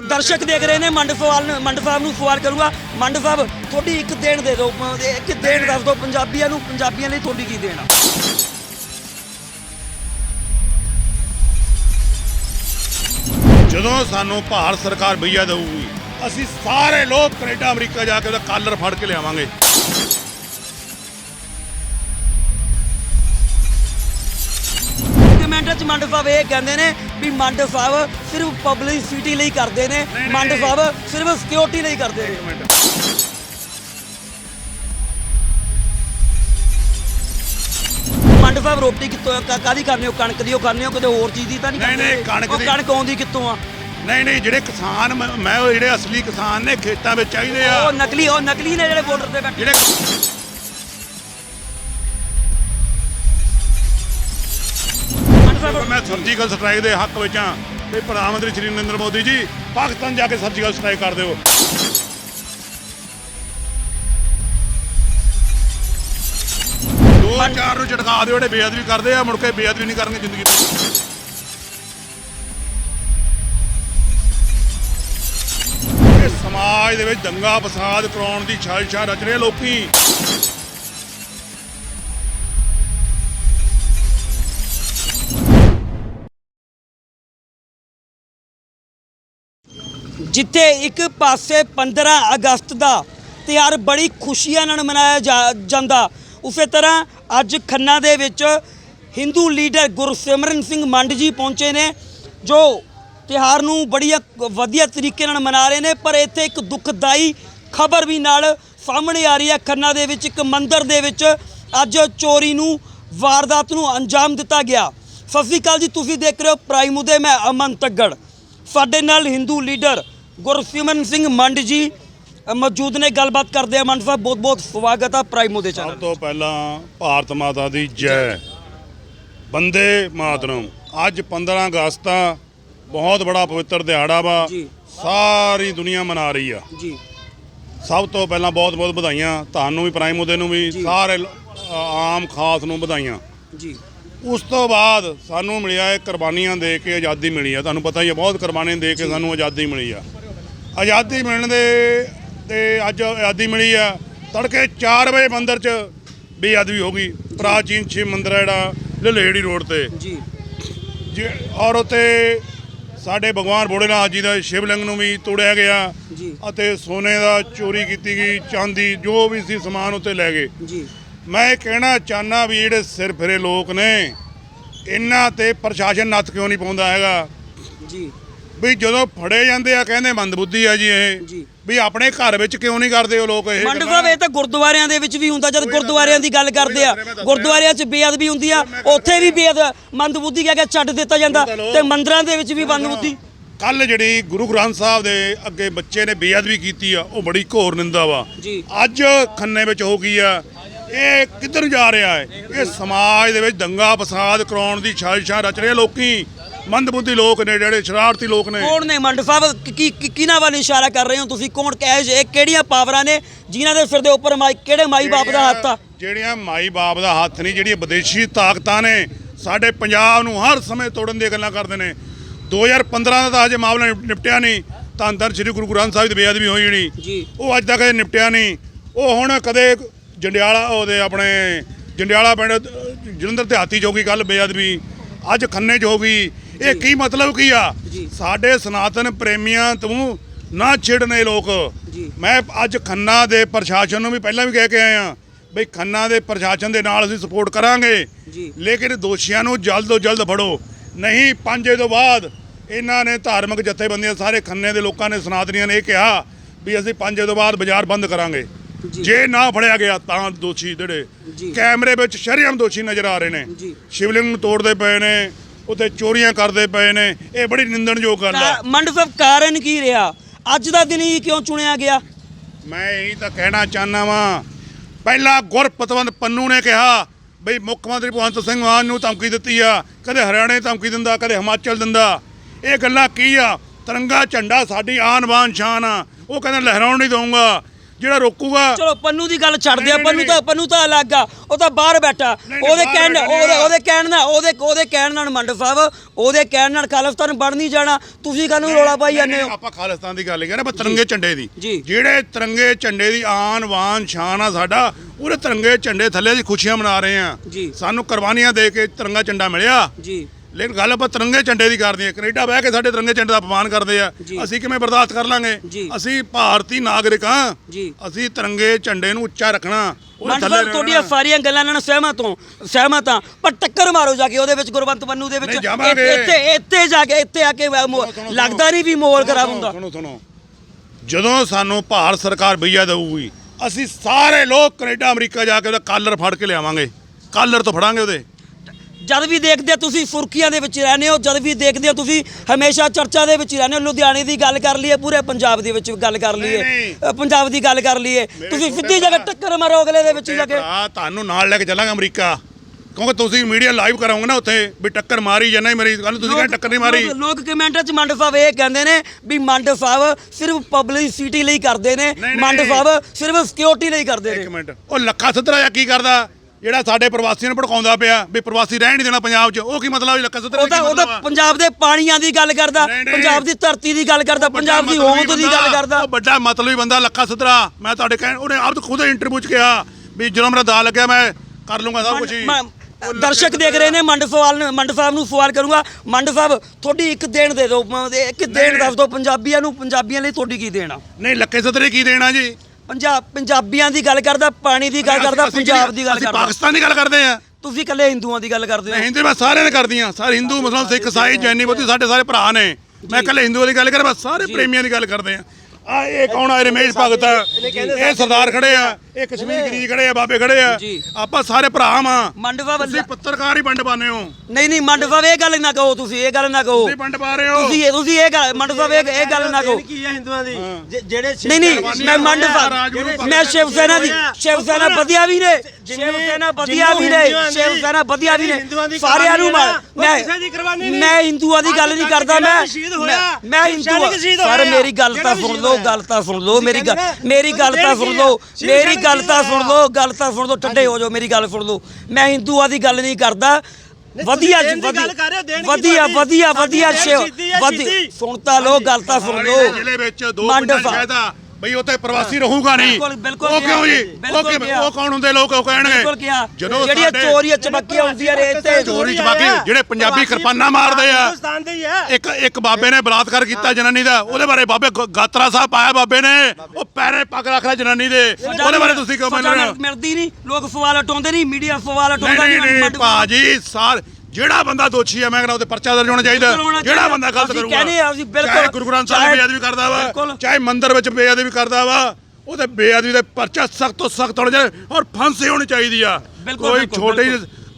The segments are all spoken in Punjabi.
ਦਰਸ਼ਕ ਦੇਖ ਰਹੇ ਨੇ, ਮੰਡ ਸਵਾਲ ਨੂੰ ਮੰਡ ਸਾਹਿਬ ਨੂੰ ਸਵਾਲ ਕਰੂੰਗਾ। ਮੰਡ ਸਾਹਿਬ ਤੁਹਾਡੀ ਇੱਕ ਦੇਣ ਦੇ ਦਿਓ, ਪ- ਇੱਕ ਦੇਣ ਦੱਸ ਦਿਓ, ਪੰਜਾਬੀਆਂ ਨੂੰ ਪੰਜਾਬੀਆਂ ਲਈ ਤੁਹਾਡੀ ਕੀ ਦੇਣ ਆ? ਜਦੋਂ ਸਾਨੂੰ ਭਾਰਤ ਸਰਕਾਰ ਬਈਆ ਦੇਊਗੀ, ਅਸੀਂ ਸਾਰੇ ਲੋਕ ਕੈਨੇਡਾ, ਅਮਰੀਕਾ ਜਾ ਕੇ ਉਹਦਾ ਕਾਲਰ ਫੜ ਕੇ ਲਿਆਵਾਂਗੇ। ਕਮੈਂਟਾਂ 'ਚ ਮੰਡ ਸਾਹਿਬ ਇਹ ਕਹਿੰਦੇ ਨੇ ਵੀ ਮੰਡ ਸਾਹਿਬ ਸਿਰਫ ਪਬਲਿਸਿਟੀ ਲਈ ਕਰਦੇ ਨੇ ਮੰਡ। ਸਾਹਿਬ ਸਿਰਫ ਸਿਕਿਉਰਿਟੀ ਲਈ ਕਰਦੇ ਨੇ। ਮੰਡ ਸਾਹਿਬ ਰੋਟੀ ਕਿੱਥੋਂ ਕਾ- ਕਾਹਦੀ ਕਰਨੀ ਹੋ? ਕਣਕ ਦੀ ਉਹ ਕਰਨੀ ਹੋ? ਕਿਤੇ ਹੋਰ ਚੀਜ਼ ਦੀ ਤਾਂ ਨਹੀਂ ਨਹੀਂ? ਕਣਕ ਉਹ ਦੀ। ਕਣਕ ਆਉਂਦੀ ਕਿੱਥੋਂ ਆ? ਨਹੀਂ ਨਹੀਂ ਜਿਹੜੇ ਕਿਸਾਨ ਮੈਂ ਮੈਂ ਉਹ ਜਿਹੜੇ ਅਸਲੀ ਕਿਸਾਨ ਨੇ ਖੇਤਾਂ ਵਿੱਚ ਚਾਹੀਦੇ ਆ। ਉਹ ਨਕਲੀ ਉਹ ਨਕਲੀ ਨੇ ਜਿਹੜੇ ਬਾਰਡਰ ਤੇ ਬੈਠੇ। ਜਿਹੜੇ ਸਾਹਿਬ ਮੈਂ ਸਰਜੀਕਲ ਸਟ੍ਰਾਈਕ ਦੇ ਹੱਕ ਵਿੱਚ ਹਾਂ। ਤੇ ਪ੍ਰਧਾਨ ਮੰਤਰੀ ਸ਼੍ਰੀ ਨਰਿੰਦਰ ਮੋਦੀ ਜੀ, ਪਾਕਿਸਤਾਨ ਜਾ ਕੇ ਸਰਜੀਕਲ ਸਟ੍ਰਾਈਕ ਕਰ ਦਿਓ। ਦੋ ਚਾਰ ਨੂੰ ਝਟਕਾ ਦਿਓ, ਜਿਹੜੇ ਬੇਅਦਬੀ ਕਰਦੇ ਆ, ਮੁੜ ਕੇ ਬੇਅਦਬੀ ਨਹੀਂ ਕਰਨਗੇ ਜ਼ਿੰਦਗੀ ਵਿੱਚ। ਸਮਾਜ ਦੇ ਵਿੱਚ ਦੰਗਾ ਫਸਾਦ ਕਰਾਉਣ ਦੀ ਸਾਜ਼ਿਸ਼ਾਂ ਰਚ ਰਹੇ ਲੋਕੀ। ਜਿੱਥੇ ਇੱਕ ਪਾਸੇ 15 ਅਗਸਤ ਦਾ ਤਿਉਹਾਰ ਬੜੀ ਖੁਸ਼ੀਆਂ ਨਾਲ ਮਨਾਇਆ ਜਾ- ਜਾਂਦਾ। ਉਸੇ ਤਰ੍ਹਾਂ ਅੱਜ ਖੰਨਾ ਦੇ ਵਿੱਚ ਹਿੰਦੂ ਲੀਡਰ ਗੁਰਸਿਮਰਨ ਸਿੰਘ ਮੰਡ ਜੀ ਪਹੁੰਚੇ ਨੇ, ਜੋ ਤਿਉਹਾਰ ਨੂੰ ਬੜੀ ਵਧੀਆ ਤਰੀਕੇ ਨਾਲ ਮਨਾ ਰਹੇ ਨੇ, ਪਰ ਇੱਥੇ ਇੱਕ ਦੁਖਦਾਈ ਖਬਰ ਵੀ ਨਾਲ ਸਾਹਮਣੇ ਆ ਰਹੀ ਹੈ। ਖੰਨਾ ਦੇ ਵਿੱਚ ਇੱਕ ਮੰਦਿਰ ਦੇ ਵਿੱਚ ਅੱਜ ਚੋਰੀ ਨੂੰ, ਵਾਰਦਾਤ ਨੂੰ ਅੰਜਾਮ ਦਿੱਤਾ ਗਿਆ। ਸਤਿ ਸ਼੍ਰੀ ਅਕਾਲ ਜੀ, ਤੁਸੀਂ ਦੇਖ ਰਹੇ ਹੋ ਪ੍ਰਾਈਮ ਉਦੇ ਮੈਂ ਅਮਨ ਤੱਗੜ। ਸਾਡੇ ਨਾਲ ਹਿੰਦੂ ਲੀਡਰ ਗੁਰਸਿਮਰਨ ਸਿੰਘ ਮੰਡ ਜੀ ਮੌਜੂਦ ਨੇ ਗੱਲਬਾਤ ਕਰਦੇ ਆ ਮੰਡ ਸਾਹਿਬ ਬਹੁਤ ਬਹੁਤ ਸਵਾਗਤ ਆ ਪ੍ਰਾਈਮ ਉਦੇ ਸਭ ਚੈਨਲ ਤੋਂ ਪਹਿਲਾਂ ਭਾਰਤ ਮਾਤਾ ਦੀ ਜੈ। ਬੰਦੇ ਮਾਤਰਮ ਅੱਜ 15 ਅਗਸਤ ਆ ਬਹੁਤ ਬੜਾ ਪਵਿੱਤਰ ਦਿਹਾੜਾ ਵਾ। ਜੀ। ਸਾਰੀ ਦੁਨੀਆ ਮਨਾ ਰਹੀ ਆ। ਜੀ। ਸਭ ਤੋਂ ਪਹਿਲਾਂ ਬਹੁਤ ਬਹੁਤ ਵਧਾਈਆਂ ਤੁਹਾਨੂੰ ਵੀ ਪ੍ਰਾਈਮ ਉਹਦੇ ਨੂੰ ਵੀ। ਸਾਰੇ ਲ- ਆ- ਆਮ ਖਾਸ ਨੂੰ ਵਧਾਈਆਂ। ਜੀ। ਉਸ ਤੋਂ ਬਾਅਦ ਸਾਨੂੰ ਮਿਲਿਆ ਹੈ ਕੁਰਬਾਨੀਆਂ ਦੇ ਕੇ ਆਜ਼ਾਦੀ ਮਿਲੀ ਆ। ਤੁਹਾਨੂੰ ਪਤਾ ਹੀ ਹੈ ਬਹੁਤ ਕੁਰਬਾਨੀਆਂ ਦੇ ਕੇ ਸਾਨੂੰ ਆਜ਼ਾਦੀ ਮਿਲੀ ਆ। ਆਜ਼ਾਦੀ ਮਿਲਣ ਦੇ ਤੇ ਅੱਜ ਆਜ਼ਾਦੀ ਮਿਲੀ ਆ। ਤੜਕੇ 4 ਵਜੇ ਮੰਦਿਰ 'ਚ ਬੇਅਦਬੀ ਹੋ ਗਈ। ਪ੍ਰਾਚੀਨ ਸ਼ਿਵ ਮੰਦਿਰ ਆ ਜਿਹੜਾ ਲਲੇੜੀ ਰੋਡ ਤੇ। ਜੀ। ਜੇ ਔਰ ਉਤੇ ਸਾਡੇ ਭਗਵਾਨ ਭੋਲੇਨਾਥ ਜੀ ਦਾ ਸ਼ਿਵਲਿੰਗ ਨੂੰ ਵੀ ਤੋੜਿਆ ਗਿਆ। ਅਤੇ ਸੋਨੇ ਦਾ ਚੋਰੀ ਕੀਤੀ ਗਈ ਚਾਂਦੀ ਜੋ ਵੀ ਸੀ ਸਮਾਨ ਉੱਤੇ ਲੈ ਗਏ। ਜੀ। ਮੈਂ ਇਹ ਕਹਿਣਾ ਚਾਹਨਾ ਵੀ ਜਿਹੜੇ ਸਿਰ ਫਿਰੇ ਲੋਕ ਨੇ ਇਹਨਾਂ ਤੇ ਪ੍ਰਸ਼ਾਸਨ ਨੱਥ ਕਿਉਂ ਨਹੀਂ ਪਾਉਂਦਾ ਹੈਗਾ? ਜੀ। ਵੀ ਜਦੋਂ ਫੜੇ ਜਾਂਦੇ ਆ ਕਹਿੰਦੇ ਮੰਦਬੁੱਧੀ ਆ ਜੀ ਇਹ। ਵੀ ਆਪਣੇ ਘਰ ਵਿੱਚ ਕਿਉਂ ਨਹੀਂ ਕਰਦੇ ਉਹ ਲੋਕ ਇਹ ਮੰਡ? ਸਾਹਿਬ ਇਹ ਤਾਂ ਗੁਰਦੁਆਰਿਆਂ ਦੇ ਵਿੱਚ ਵੀ ਹੁੰਦਾ ਜਦ ਗੁਰਦੁਆਰਿਆਂ ਦੀ ਗੱਲ ਕਰਦੇ ਆ। ਗੁਰਦੁਆਰਿਆਂ 'ਚ ਬੇਅਦਬੀ ਹੁੰਦੀ ਆ ਉੱਥੇ ਵੀ ਬੇਅਦ ਮੰਦਬੁੱਧੀ ਕਹਿ ਕੇ ਛੱਡ ਦਿੱਤਾ ਜਾਂਦਾ ਤਾਂ ਮੰਦਰਾਂ ਦੇ ਵਿੱਚ ਵੀ ਮੰਦਬੁੱਧੀ। ਕੱਲ ਜਿਹੜੀ ਗੁਰੂ ਗ੍ਰੰਥ ਸਾਹਿਬ ਦੇ ਅੱਗੇ ਬੱਚੇ ਨੇ ਬੇਅਦਬੀ ਕੀਤੀ ਆ ਉਹ ਬੜੀ ਘੋਰ ਨਿੰਦਾ ਵਾ। ਅੱਜ ਖੰਨੇ ਵਿੱਚ ਹੋ ਗਈ ਆ। ਇਹ ਕਿੱਧਰ ਜਾ ਰਿਹਾ ਹੈ? ਇਹ ਸਮਾਜ ਦੇ ਵਿੱਚ ਦੰਗਾ ਫਸਾਦ ਕਰਾਉਣ ਦੀ ਸਾਜ਼ਿਸ਼ਾਂ ਰਚ ਰਹੇ ਲੋਕੀ। ਮੰਦਬੁੱਧੀ ਲੋਕ ਨੇ ਜਿਹੜੇ ਸ਼ਰਾਰਤੀ ਲੋਕ ਨੇ। ਕੌਣ ਨੇ ਮੰਡ ਸਾਹਿਬ? ਕੀ- ਕਿਹਨਾਂ ਵੱਲ ਇਸ਼ਾਰਾ ਕਰ ਰਹੇ ਹੋ ਤੁਸੀਂ? ਕੌਣ ਕਹਿ ਇਹ ਕਿਹੜੀਆਂ ਪਾਵਰਾਂ ਨੇ ਜਿਨ੍ਹਾਂ ਦੇ ਸਿਰ ਦੇ ਉੱਪਰ ਮਾਈ ਕਿਹੜੇ ਮਾਈ ਬਾਪ ਦਾ ਹੱਥ ਆ? ਜਿਹੜੀਆਂ ਮਾਈ ਬਾਪ ਦਾ ਹੱਥ ਨਹੀਂ ਜਿਹੜੀਆਂ ਵਿਦੇਸ਼ੀ ਤਾਕਤਾਂ ਨੇ ਸਾਡੇ ਪੰਜਾਬ ਨੂੰ ਹਰ ਸਮੇਂ ਤੋੜਨ ਦੀਆਂ ਗੱਲਾਂ ਕਰਦੇ ਨੇ। 2015 ਦਾ ਤਾਂ ਅਜੇ ਮਾਮਲਾ ਨਿਪ- ਨਿਪਟਿਆ ਨਹੀਂ। ਤਾਂ ਅੰਦਰ ਸ੍ਰੀ ਗੁਰੂ ਗ੍ਰੰਥ ਸਾਹਿਬ ਦੀ ਬੇਅਦਬੀ ਹੋਈ ਜੀ। ਉਹ ਅੱਜ ਤੱਕ ਅਜੇ ਨਿਪਟਿਆ ਨਹੀਂ। ਉਹ ਹੁਣ ਕਦੇ ਜੰਡਿਆਲਾ ਉਹਦੇ ਆਪਣੇ ਜੰਡਿਆਲਾ ਪਿੰਡ ਅਹ, ਜਲੰਧਰ ਤੇ ਹਾਤੀ ਜੋਗੀ ਕੱਲ ਬੇਅਦਬੀ। ਅੱਜ ਖੰਨੇ 'ਚ ਹੋ ਗਈ ਇਹ ਕੀ ਮਤਲਬ ਕੀ ਆ। ਸਾਡੇ ਸਨਾਤਨ ਪ੍ਰੇਮੀਆਂ ਤੋਂ ਨਾ ਛਿੜਨੇ ਲੋਕ। ਮੈਂ ਅੱਜ ਖੰਨਾ ਦੇ ਪ੍ਰਸ਼ਾਸਨ ਨੂੰ ਵੀ ਪਹਿਲਾਂ ਵੀ ਕਹਿ ਕੇ ਆਏ ਆ ਬਈ ਖੰਨਾ ਦੇ ਪ੍ਰਸ਼ਾਸਨ ਦੇ ਨਾਲ ਅਸੀਂ ਸਪੋਰਟ ਕਰਾਂਗੇ। ਲੇਕਿਨ ਦੋਸ਼ੀਆਂ ਨੂੰ ਜਲਦ ਤੋਂ ਜਲਦ ਫੜੋ ਨਹੀਂ ਪੰਜੇ ਤੋਂ ਬਾਅਦ ਇਹਨਾਂ ਨੇ ਧਾਰਮਿਕ ਜਥੇਬੰਦੀਆਂ ਸਾਰੇ ਖੰਨੇ ਦੇ ਲੋਕਾਂ ਨੇ ਸਨਾਤਨੀਆਂ ਨੇ ਇਹ ਕਿਹਾ ਵੀ ਅਸੀਂ ਪੰਜੇ ਤੋਂ ਬਾਅਦ ਬਾਜ਼ਾਰ ਬੰਦ ਕਰਾਂਗੇ ਜੀ। ਨਾ ਫੜਿਆ ਗਿਆ ਤਾਂ ਦੋਸ਼ੀ ਜਿਹੜੇ। ਕੈਮਰੇ ਵਿੱਚ ਸ਼ਰੇਆਮ ਦੋਸ਼ੀ ਨਜ਼ਰ ਆ ਰਹੇ ਨੇ। ਸ਼ਿਵਲਿੰਗ ਨੂੰ ਤੋੜਦੇ ਪਏ ਨੇ ਉੱਥੇ ਚੋਰੀਆਂ ਕਰਦੇ ਪਏ ਨੇ। ਇਹ ਬੜੀ ਨਿੰਦਣਯੋਗ ਗੱਲ ਆ। ਮੰਡ ਸਾਹਿਬ ਕਾਰਨ ਕੀ ਰਿਹਾ? ਅੱਜ ਦਾ ਦਿਨ ਹੀ ਕਿਉਂ ਚੁਣਿਆ ਗਿਆ? ਮੈਂ ਇਹੀ ਤਾਂ ਕਹਿਣਾ ਚਾਹਨਾ ਵਾਂ। ਪਹਿਲਾਂ ਗੁਰਪਤਵੰਤ ਪੰਨੂ ਨੇ ਕਿਹਾ ਬਈ ਮੁੱਖ ਮੰਤਰੀ ਭਗਵੰਤ ਸਿੰਘ ਮਾਨ ਨੂੰ ਧਮਕੀ ਦਿੱਤੀ ਆ। ਕਦੇ ਹਰਿਆਣੇ ਧਮਕੀ ਦਿੰਦਾ ਕਦੇ ਹਿਮਾਚਲ ਦਿੰਦਾ। ਇਹ ਗੱਲਾਂ ਕੀ ਆ? ਤਿਰੰਗਾ ਝੰਡਾ ਸਾਡੀ ਆਨ ਬਾਨ ਸ਼ਾਨ ਆ। ਉਹ ਕਹਿੰਦਾ ਲਹਿਰਾਉਣ ਨਹੀਂ ਦਊਂਗਾ। ਜਿਹੜਾ ਰੋਕੂਗਾ। ਚਲੋ ਪੰਨੂ ਦੀ ਗੱਲ ਛੱਡ ਦਿਆ ਪੰਨੂ ਤਾਂ ਪੰਨੂ ਤਾਂ ਅਲੱਗ ਆ ਉਹ ਤਾਂ ਬਾਹਰ ਬੈਠਾ। ਉਹਦੇ ਕਹਿਣ ਉਹਦੇ ਕਹਿਣ ਨਾਲ ਉਹਦੇ ਉਹਦੇ ਕਹਿਣ ਨਾਲ ਮੰਡ ਸਾਹਿਬ ਉਹਦੇ ਕਹਿਣ ਨਾਲ ਖਾਲਿਸਤਾਨ ਬਣ ਨਹੀਂ ਜਾਣਾ। ਤੁਸੀਂ ਕਾਹਨੂੰ ਰੋਲਾ ਪਾਈ ਜਾਂਦੇ ਹੋ? ਆਪਾਂ ਖਾਲਿਸਤਾਨ ਦੀ ਗੱਲ ਕਰਾਂ ਤਿਰੰਗੇ ਝੰਡੇ ਦੀ। ਜਿਹੜੇ ਤਿਰੰਗੇ ਝੰਡੇ ਦੀ ਆਨ ਵਾਨ ਸ਼ਾਨ ਆ ਸਾਡਾ ਉਹਦੇ ਤਿਰੰਗੇ ਝੰਡੇ ਥੱਲੇ ਦੀ ਖੁਸ਼ੀਆਂ ਮਨਾ ਰਹੇ ਆ। ਸਾਨੂੰ ਕੁਰਬਾਨੀਆਂ ਦੇ ਕੇ ਤਿਰੰਗਾ ਝੰਡਾ ਮਿਲਿਆ। ਜੀ। ਲੇਕਿਨ ਗੱਲ ਆਪਾਂ ਤਿਰੰਗੇ ਝੰਡੇ ਦੀ ਕਰਦੇ ਆ ਕੈਨੇਡਾ ਬਹਿ ਕੇ ਸਾਡੇ ਤਿਰੰਗੇ ਝੰਡੇ ਦਾ ਅਪਮਾਨ ਕਰਦੇ ਆ। ਅਸੀਂ ਕਿਵੇਂ ਬਰਦਾਸ਼ਤ ਕਰ ਲਾਂਗੇ। ਅਸੀਂ ਭਾਰਤੀ ਨਾਗਰਿਕ ਹਾਂ। ਅਸੀਂ ਤਿਰੰਗੇ ਝੰਡੇ ਨੂੰ ਉੱਚਾ ਰੱਖਣਾ। ਸਾਹਿਬ ਤੁਹਾਡੀਆਂ। ਸਾਰੀਆਂ ਗੱਲਾਂ ਨਾਲ ਸਹਿਮਤ ਹਾਂ। ਸਹਿਮਤ ਹਾਂ। ਪਰ ਟੱਕਰ ਮਾਰੋ ਜਾ ਕੇ ਉਹਦੇ ਵਿੱਚ ਗੁਰਵੰਤ ਪੰਨੂ ਦੇ ਵਿੱਚ। ਇੱਥੇ ਇੱਥੇ ਜਾ ਕੇ ਇੱਥੇ ਆ ਕੇ ਲੱਗਦਾ ਨਹੀਂ ਵੀ ਮੋਲ ਖਰਾਬ ਹੁੰਦਾ। ਸੁਣੋ ਸੁਣੋ। ਜਦੋਂ ਸਾਨੂੰ ਭਾਰਤ ਸਰਕਾਰ ਬਈਆ ਦੇਊਗੀ ਅਸੀਂ ਸਾਰੇ ਲੋਕ ਕੈਨੇਡਾ ਅਮਰੀਕਾ ਜਾ ਕੇ ਉਹਦਾ ਕਾਲਰ ਫੜ ਕੇ ਲਿਆਵਾਂਗੇ। ਕਾਲਰ ਤੋਂ ਫੜਾਂਗੇ ਉਹਦੇ। ਜਦ ਵੀ ਦੇਖਦੇ ਤੁਸੀਂ ਫੁਰਕੀਆਂ ਦੇ ਵਿੱਚ ਰਹਿੰਦੇ ਹੋ ਜਦ ਵੀ ਦੇਖਦੇ ਹੋ ਤੁਸੀਂ ਹਮੇਸ਼ਾ ਚਰਚਾ ਦੇ ਵਿੱਚ ਰਹਿੰਦੇ ਹੋ ਲੁਧਿਆਣੇ ਦੀ ਗੱਲ ਕਰ ਲਈਏ ਪੂਰੇ ਪੰਜਾਬ ਦੇ ਵਿੱਚ ਗੱਲ ਕਰ ਲਈਏ। ਅ, ਪੰਜਾਬ ਦੀ ਗੱਲ ਕਰ ਲਈਏ ਤੁਸੀਂ ਸਿੱਧੀ ਜਗ੍ਹਾ ਟੱਕਰ ਮਾਰੋ ਅਗਲੇ ਦੇ ਵਿੱਚ ਜਾ ਕੇ। ਭਰਾ ਤੁਹਾਨੂੰ ਨਾਲ ਲੈ ਕੇ ਚੱਲਾਂਗੇ ਅਮਰੀਕਾ। ਕਿਉਂਕਿ ਤੁਸੀਂ ਮੀਡੀਆ ਲਾਈਵ ਕਰਾਉਂਗੇ ਨਾ ਉੱਥੇ ਵੀ ਟੱਕਰ ਮਾਰੀ ਜਾਂ ਨਹੀਂ ਮੇਰੀ ਕੱਲ ਤੁਸੀਂ ਕਹਿੰਦੇ ਟੱਕਰ ਨਹੀਂ ਮਾਰੀ। ਲੋਕ- ਲੋਕ ਕਮੈਂਟਾਂ 'ਚ ਮੰਡ ਸਾਹਿਬ ਇਹ ਕਹਿੰਦੇ ਨੇ ਵੀ ਮੰਡ ਸਾਹਿਬ ਸਿਰਫ ਪਬਲਿਸਿਟੀ ਲਈ ਕਰਦੇ ਨੇ ਨਹੀਂ, ਮੰਡ ਨਹੀਂ। ਸਾਹਿਬ ਸਿਰਫ ਸਿਕਿਉਰਿਟੀ ਲਈ ਕਰਦੇ ਇੱਕ ਨੇ ਮਿੰਟ। ਉਹ ਲੱਖਾ ਸੱਤਰਾ ਜਾਂ ਕੀ ਕਰਦਾ? ਜਿਹੜਾ ਸਾਡੇ ਪ੍ਰਵਾਸੀਆਂ ਨੂੰ ਭੜਕਾਉਂਦਾ ਪਿਆ ਵੀ ਪ੍ਰਵਾਸੀ ਰਹਿਣ ਨਹੀਂ ਦੇਣਾ ਪੰਜਾਬ 'ਚ ਉਹ ਕੀ ਮਤਲਬ ਹੈ? ਲੱਖਾ ਸੱਤਰਾ ਉਹ ਤਾਂ ਉਹ ਤਾਂ ਪੰਜਾਬ ਦੇ ਪਾਣੀਆਂ ਦੀ ਗੱਲ ਕਰਦਾ। ਪੰਜਾਬ ਦੀ ਧਰਤੀ ਦੀ ਗੱਲ ਕਰਦਾ ਪੰਜਾਬ ਦੀ ਹੋਂਦ ਦੀ ਗੱਲ ਕਰਦਾ। ਉਹ ਵੱਡਾ ਮਤਲਬੀ ਬੰਦਾ ਸੱਤਰਾ। ਮੈਂ ਤੁਹਾਡੇ ਕਹਿਣ ਉਹਨੇ ਆਪ ਖੁਦ ਇੰਟਰਵਿਊ 'ਚ ਕਿਹਾ ਵੀ ਜਦੋਂ ਮੇਰਾ ਦਾ ਲੱਗਿਆ ਮੈਂ ਕਰ ਲੂੰਗਾ ਸਭ ਕੁਝ ਹੀ। ਦਰਸ਼ਕ ਦੇਖ ਰਹੇ ਨੇ ਮੰਡ ਸਵਾਲ ਮੰਡ ਸਾਹਿਬ ਨੂੰ ਸਵਾਲ ਕਰੂੰਗਾ। ਮੰਡ ਸਾਹਿਬ ਤੁਹਾਡੀ ਇੱਕ ਦੇਣ ਦੇ ਦਿਓ ਇੱਕ ਦੇਣ ਦੱਸ ਦਿਓ ਪੰਜਾਬੀਆਂ ਨੂੰ ਪੰਜਾਬੀਆਂ ਲਈ ਤੁਹਾਡੀ ਕੀ ਦੇਣਾ ਨਹੀਂ ਲੱਖੇ ਸੱਤਰੇ ਕੀ ਦੇਣਾ ਜੀ? ਪੰਜਾਬ ਪੰਜਾਬੀਆਂ ਦੀ ਗੱਲ ਕਰਦਾ ਪਾਣੀ ਦੀ ਗੱਲ ਕਰਦਾ ਅਸੀਂ- ਪੰਜਾਬ ਦੀ ਗੱਲ ਅਸੀਂ ਕਰਦਾ। ਪਾਕਿਸਤਾਨ ਦੀ ਗੱਲ ਕਰਦੇ ਆ ਤੁਸੀਂ ਇਕੱਲੇ ਹਿੰਦੂਆਂ ਦੀ ਗੱਲ ਕਰਦੇ ਹੋ। ਹਿੰਦੂ ਮੈਂ ਸਾਰਿਆਂ ਨੇ ਕਰਦੀਆਂ ਸਾਰੇ ਹਿੰਦੂ ਮੁਸਲਮਾਨ ਸਿੱਖ ਇਸਾਈ ਜੈਨੀ ਬੁੱਧੀ ਸਾਡੇ ਸਾਰੇ ਭਰਾ ਨੇ। ਮੈਂ ਇਕੱਲੇ ਹਿੰਦੂ ਵਾਲੀ ਗੱਲ ਕਰ ਬਸ ਸਾਰੇ ਪ੍ਰੇਮੀਆਂ ਦੀ ਗੱਲ ਕਰਦੇ ਆ ਆ ਇਹ ਕੌਣ ਆ? ਇਹ ਰਮੇਸ਼ ਭਗਤ ਇਹ ਸਰਦਾਰ ਖੜੇ ਆ। ਇਹ ਕਸ਼ਮੀਰ ਗਰੀਜ ਖੜੇ ਆ ਬਾਬੇ ਖੜੇ ਆ। ਜੀ। ਆਪਾਂ ਸਾਰੇ ਭਰਾ ਵਾਂ। ਮੰਡ ਸਾਹਿਬ ਤੁਸੀਂ ਪੱਤਰਕਾਰ ਹੀ ਵੰਡ ਪਾਉਂਦੇ ਹੋ। ਨਹੀਂ ਨਹੀਂ ਮੰਡ ਸਾਹਿਬ ਇਹ ਗੱਲ ਨਾ ਕਹੋ ਤੁਸੀਂ ਇਹ ਗੱਲ ਨਾ ਕਹੋ। ਤੁਸੀਂ ਵੰਡ ਪਾ ਰਹੇ ਹੋ। ਤੁਸੀਂ ਇਹ ਤੁਸੀਂ ਇਹ ਗੱਲ ਮੰਡ ਸਾਹਿਬ ਇਹ ਇਹ ਗੱਲ ਨਾ ਕਹੋ। ਕੀ ਹੈ ਹਿੰਦੂਆਂ ਦੀ? ਜੇ- ਜਿਹੜੇ ਨਹੀਂ ਨਹੀਂ ਮੈਂ ਮੰਡ ਹੋਈਆਂ, ਸਾਹਿਬ ਰਾਜਗੁਰੂ ਭਗਤ ਮੈਂ ਸ਼ਿਵ ਸੈਨਾ ਦੀ ਸ਼ਿਵ ਸੈਨਾ ਵਧੀਆ ਵੀ ਨੇ। ਸ਼ਿਵ ਸੈਨਾ ਵਧੀਆ ਵੀ ਨੇ। ਸ਼ਿਵ ਸੈਨਾ ਵਧੀਆ ਵੀ ਨੇ। ਸਾਰਿਆਂ ਨੂੰ ਮੈਂ ਉਹ ਕਿਸੇ ਦੀ ਕੁਰਬਾਨੀ ਨਹੀਂ। ਮੈਂ ਹਿੰਦੂਆਂ ਦੀ ਗੱਲ ਨਹੀਂ ਕਰਦਾ ਮੈਂ। ਮੈਂ- ਮੈਂ ਹਿੰਦੂ ਸਰ ਮੇਰੀ ਗੱਲ ਤਾਂ ਸੁਣ ਲਓ। ਗੱਲ ਤਾਂ ਸੁਣ ਲਓ ਮੇਰੀ ਗੱਲ ਮੇਰੀ ਗੱਲ ਤਾਂ ਸੁਣ ਲਓ ਮੇਰੀ ਗੱਲ ਤਾਂ ਸੁਣ ਲਓ ਗੱਲ ਤਾਂ ਸੁਣ ਲਓ ਠੰਡੇ ਹੋ ਜਾਓ ਮੇਰੀ ਗੱਲ ਸੁਣ ਲਓ ਮੈਂ ਹਿੰਦੂਆਂ ਦੀ ਗੱਲ ਨਹੀਂ ਕਰਦਾ ਵਧੀਆ ਦੇਣ ਦੀ ਵਧੀਆ ਗੱਲ ਕਰ ਰਹੇ ਹੋ, ਦੇਣ ਕੀ ਵਧੀਆ ਤੁਹਾਡੀ? ਵਧੀਆ ਵਧੀਆ ਹੈ, ਵਧੀਆ ਸ਼ਹੀਦੀ। ਸੁਣਤਾ ਲੋ ਗੱਲ ਤਾਂ ਸੁਣ ਲਓ ਜ਼ਿਲ੍ਹੇ ਵਿੱਚ ਦੋ ਮੰਡ। ਸ਼ਹਿਦਾ ਬਈ ਉੱਥੇ ਪ੍ਰਵਾਸੀ ਰਹੂਗਾ ਨਹੀਂ। ਬਿਲਕੁਲ- ਬਿਲਕੁਲ ਉਹ ਕਿਉਂ ਜੀ? ਉਹ ਕਿਵੇਂ? ਕਿਹਾ। ਉਹ ਕੌਣ ਹੁੰਦੇ? ਲੋਕ ਉਹ ਬਿਲਕੁਲ ਕਹਿਣਗੇ ਕਿਹਾ। ਜਦੋਂ ਜਿਹੜੀਆਂ ਚੋਰੀਆਂ ਚਬੱਕੀਆਂ ਹੁੰਦੀਆਂ ਨੇ ਇੱਥੇ। ਚੋਰੀ ਚਬਾਕੀ। ਜਿਹੜੇ ਪੰਜਾਬੀ ਕਿਰਪਾਨਾਂ ਮਾਰਦੇ ਆ। ਇੱਕ ਇੱਕ ਬਾਬੇ ਨੇ ਬਲਾਤਕਾਰ ਕੀਤਾ ਜਨਾਨੀ ਦਾ। ਉਹਦੇ ਬਾਰੇ ਬਾਬੇ ਗਾਤਰਾ ਸਾਹਿਬ ਪਾਇਆ ਬਾਬੇ ਨੇ। ਉਹ ਪੈਰੇ ਪੱਗ ਰੱਖ ਲਿਆ ਜਨਾਨੀ ਦੇ। ਉਹਦੇ ਬਾਰੇ ਤੁਸੀਂ ਕਿਉਂ ਮੰਨ ਸਜ਼ਾ ਰਹੇ ਹੋ? ਮਿਲਦੀ ਨਹੀਂ। ਲੋਕ ਸਵਾਲ ਉਠਾਉਂਦੇ ਨਹੀਂ ਮੀਡੀਆ ਸਵਾਲ ਉਠਾਉਂਦਾ ਨਹੀਂ ਭਾਜੀ ਸਾਰ ਜਿਹੜਾ ਬੰਦਾ ਦੋਸ਼ੀ ਹੈ ਮੈਂ ਕਹਿੰਦਾ ਉਹਦੇ ਪਰਚਾ ਦਰਜ ਹੋਣਾ ਚਾਹੀਦਾ ਜਿਹੜਾ। ਬੰਦਾ ਗਲਤ ਕਰੂਗਾ ਕਹਿੰਦੇ ਆ, ਅਸੀਂ ਬਿਲਕੁਲ- ਚਾਹੇ ਗੁਰੂ ਗ੍ਰੰਥ ਸਾਹਿਬ ਬੇਅਦਬੀ ਕਰਦਾ ਵਾ। ਚਾਹੇ ਮੰਦਿਰ ਵਿੱਚ ਬੇਅਦਬੀ ਕਰਦਾ ਵਾ ਉਹਦੇ ਬੇਅਦਬੀ ਦੇ ਪਰਚਾ ਸਖਤ ਤੋਂ ਸਖਤ ਹੋਣਾ ਚਾਹੀਦਾ ਔਰ ਫਾਂਸੀ ਹੋਣੀ ਚਾਹੀਦੀ ਆ ਕੋਈ ਛੋਟੀ।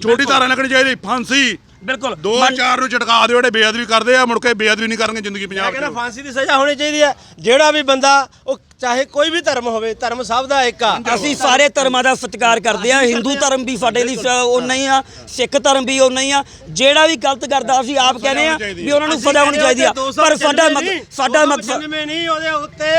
ਛੋਟੀ ਧਾਰਾ ਲੱਗਣੀ ਚਾਹੀਦੀ ਫਾਂਸੀ ਬਿਲਕੁਲ। ਦੋ ਚਾਰ ਨੂੰ ਝਟਕਾ ਦਿਓ ਜਿਹੜੇ ਬੇਅਦਬੀ ਕਰਦੇ ਆ ਮੁੜ ਕੇ ਬੇਅਦਬੀ ਨਹੀਂ ਕਰਨਗੇ ਜ਼ਿੰਦਗੀ ਪੰਜਾਬ ਕਹਿੰਦਾ 'ਚ। ਫਾਂਸੀ ਦੀ ਸਜ਼ਾ ਹੋਣੀ ਚਾਹੀਦੀ ਹੈ। ਜਿਹੜਾ ਵੀ ਬੰਦਾ ਉਹ ਚਾਹੇ ਕੋਈ ਵੀ ਧਰਮ ਹੋਵੇ ਧਰਮ ਸਭ ਦਾ ਇੱਕ ਆ। ਅਸੀਂ ਸਾਰੇ ਧਰਮਾਂ ਦਾ ਸਤਿਕਾਰ ਕਰਦੇ ਆ ਹਿੰਦੂ ਧਰਮ ਵੀ ਸਾਡੇ ਲਈ ਉਹ ਨਹੀਂ ਆ ਸਿੱਖ ਧਰਮ ਵੀ ਉਹ ਨਹੀਂ ਆ। ਜਿਹੜਾ ਵੀ ਗਲਤ ਕਰਦਾ ਅਸੀਂ ਆਪ ਕਹਿੰਦੇ ਆ ਵੀ ਉਹਨਾਂ ਨੂੰ ਸਜ਼ਾ ਹੋਣੀ ਚਾਹੀਦੀ ਆ। ਪਰ ਸਾਡਾ ਸਾਡਾ ਮਕਸਦ ਨਹੀਂ ਉਹਦੇ ਉੱਤੇ